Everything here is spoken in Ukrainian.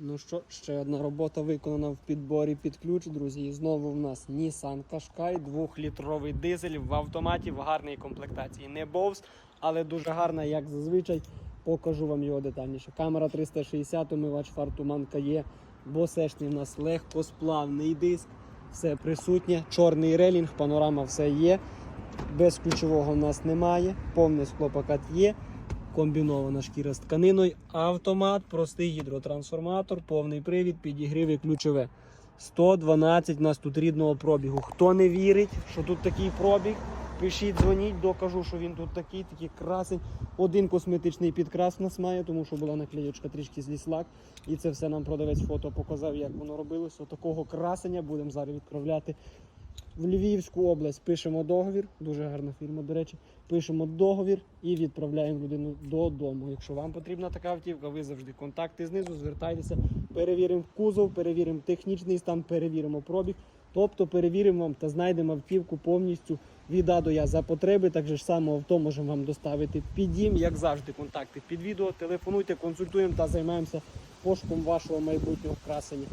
Ну що, ще одна робота виконана в підборі під ключ, друзі. І знову в нас Nissan Qashqai, двохлітровий дизель в автоматі в гарній комплектації. Не Bose, але дуже гарна, як зазвичай. Покажу вам його детальніше. Камера 360, умивач фар туманка є. Босешний в нас легкосплавний диск. Все присутнє. Чорний релінг, панорама все є. Без ключового в нас немає. Повний склопакет є. Комбінована шкіра з тканиною, автомат, простий гідротрансформатор, повний привід, підігрів і ключове. 112 у нас тут рідного пробігу. Хто не вірить, що тут такий пробіг, пишіть, дзвоніть, докажу, що він тут такий, такий красень. Один косметичний підкрас нас має, тому що була наклеєчка трішки з ліслак. І це все нам продавець фото показав, як воно робилося. Такого красення будемо зараз відправляти в Львівську область. Пишемо договір, дуже гарна фірма, до речі. Пишемо договір і відправляємо людину додому. Якщо вам потрібна така автівка, ви завжди контакти знизу, звертайтеся, перевіримо кузов, перевіримо технічний стан, перевіримо пробіг. Тобто перевіримо вам та знайдемо автівку повністю від А до Я за потреби. Так же ж само авто можемо вам доставити під дім, як завжди, контакти під відео. Телефонуйте, консультуємо та займаємося пошуком вашого майбутнього красення.